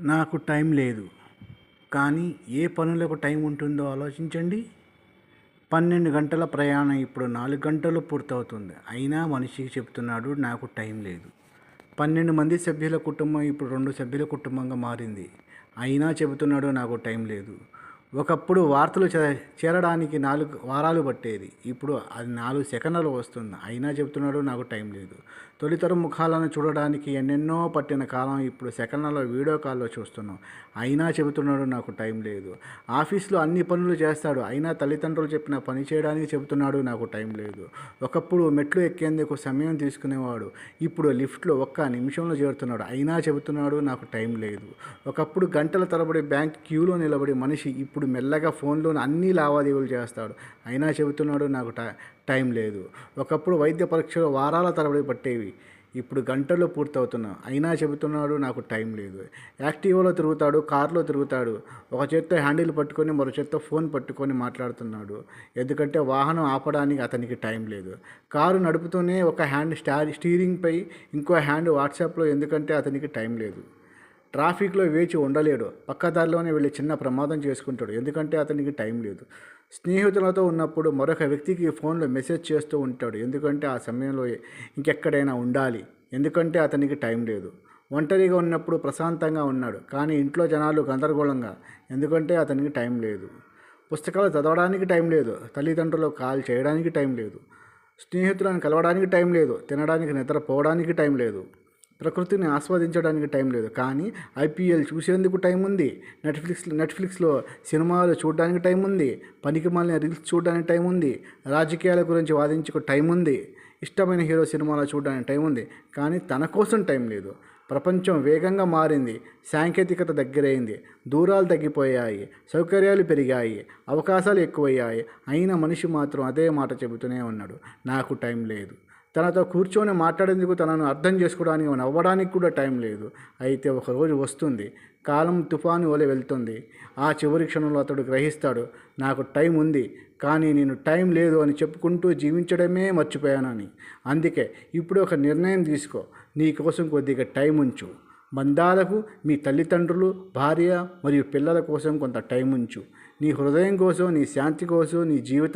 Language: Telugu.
నాకు టైం లేదు. కానీ ఏ పనులకు టైం ఉంటుందో ఆలోచించండి. పన్నెండు గంటల ప్రయాణం ఇప్పుడు నాలుగు గంటలు పూర్తవుతుంది. అయినా మనిషికి చెప్తున్నాడు నాకు టైం లేదు. పన్నెండు మంది సభ్యుల కుటుంబం ఇప్పుడు రెండు సభ్యుల కుటుంబంగా మారింది. అయినా చెబుతున్నాడు నాకు టైం లేదు. ఒకప్పుడు వార్తలు చే చేరడానికి నాలుగు వారాలు పట్టేది. ఇప్పుడు అది నాలుగు సెకండ్లలో వస్తుంది. అయినా చెబుతున్నాడు నాకు టైం లేదు. తొలితరం ముఖాలను చూడడానికి ఎన్నెన్నో పట్టిన కాలం ఇప్పుడు సెకండ్లలో వీడియో కాల్లో చూస్తున్నాం. అయినా చెబుతున్నాడు నాకు టైం లేదు. ఆఫీస్లో అన్ని పనులు చేస్తాడు. అయినా తల్లిదండ్రులు చెప్పిన పని చేయడానికి చెబుతున్నాడు నాకు టైం లేదు. ఒకప్పుడు మెట్లు ఎక్కేందుకు సమయం తీసుకునేవాడు. ఇప్పుడు లిఫ్ట్లో ఒక్క నిమిషంలో చేరుతున్నాడు. అయినా చెబుతున్నాడు నాకు టైం లేదు. ఒకప్పుడు గంటల తరబడి బ్యాంక్ క్యూలో నిలబడి మనిషి ఇప్పుడు మెల్లగా ఫోన్లో అన్ని లావాదేవీలు చేస్తాడు. అయినా చెబుతున్నాడు నాకు టై టైం లేదు. ఒకప్పుడు వైద్య పరీక్షలు వారాల తరబడి పట్టేవి. ఇప్పుడు గంటల్లో పూర్తవుతున్నా. అయినా చెబుతున్నాడు నాకు టైం లేదు. యాక్టివోలో తిరుగుతాడు కారులో తిరుగుతాడు. ఒక చేత్తో హ్యాండిల్ పట్టుకొని మరో చేత్తో ఫోన్ పట్టుకొని మాట్లాడుతున్నాడు. ఎందుకంటే వాహనం ఆపడానికి అతనికి టైం లేదు. కారు నడుపుతూనే ఒక హ్యాండ్ స్టా స్టీరింగ్పై ఇంకో హ్యాండ్ వాట్సాప్లో ఎందుకంటే అతనికి టైం లేదు. ట్రాఫిక్లో వేచి ఉండలేడు. పక్కదారిలోనే వెళ్ళి చిన్న ప్రమాదం చేసుకుంటాడు. ఎందుకంటే అతనికి టైం లేదు. స్నేహితులతో ఉన్నప్పుడు మరొక వ్యక్తికి ఫోన్లో మెసేజ్ చేస్తూ ఉంటాడు. ఎందుకంటే ఆ సమయంలో ఇంకెక్కడైనా ఉండాలి. ఎందుకంటే అతనికి టైం లేదు. ఒంటరిగా ఉన్నప్పుడు ప్రశాంతంగా ఉన్నాడు. కానీ ఇంట్లో జనాలు గందరగోళంగా ఎందుకంటే అతనికి టైం లేదు. పుస్తకాలు చదవడానికి టైం లేదు. తల్లిదండ్రులు కాల్ చేయడానికి టైం లేదు. స్నేహితులను కలవడానికి టైం లేదు. తినడానికి నిద్రపోవడానికి టైం లేదు. ప్రకృతిని ఆస్వాదించడానికి టైం లేదు. కానీ ఐపీఎల్ చూసేందుకు టైం ఉంది. నెట్ఫ్లిక్స్ నెట్ఫ్లిక్స్లో సినిమాలు చూడడానికి టైం ఉంది. పనికి మాలిన రీల్స్ చూడడానికి టైం ఉంది. రాజకీయాల గురించి వాదించుకో టైం ఉంది. ఇష్టమైన హీరో సినిమాలు చూడడానికి టైం ఉంది. కానీ తన కోసం టైం లేదు. ప్రపంచం వేగంగా మారింది. సాంకేతికత దగ్గరైంది. దూరాలు తగ్గిపోయాయి. సౌకర్యాలు పెరిగాయి. అవకాశాలు ఎక్కువయ్యాయి. అయినా మనిషి మాత్రం అదే మాట చెబుతూనే ఉన్నాడు. నాకు టైం లేదు. తనతో కూర్చొని మాట్లాడేందుకు తనను అర్థం చేసుకోవడానికి నవ్వడానికి కూడా టైం లేదు. అయితే ఒకరోజు వస్తుంది. కాలం తుఫాను వలె వెళ్తుంది. ఆ చివరి క్షణంలో అతడు గ్రహిస్తాడు నాకు టైం ఉంది కానీ నేను టైం లేదు అని చెప్పుకుంటూ జీవించడమే మర్చిపోయానని. అందుకే ఇప్పుడు ఒక నిర్ణయం తీసుకో. నీ కోసం కొద్దిగా టైం ఉంచు. మందాలకు మీ తల్లిదండ్రులు భార్య మరియు పిల్లల కోసం కొంత టైం ఉంచు. నీ హృదయం కోసం నీ శాంతి కోసం నీ జీవితం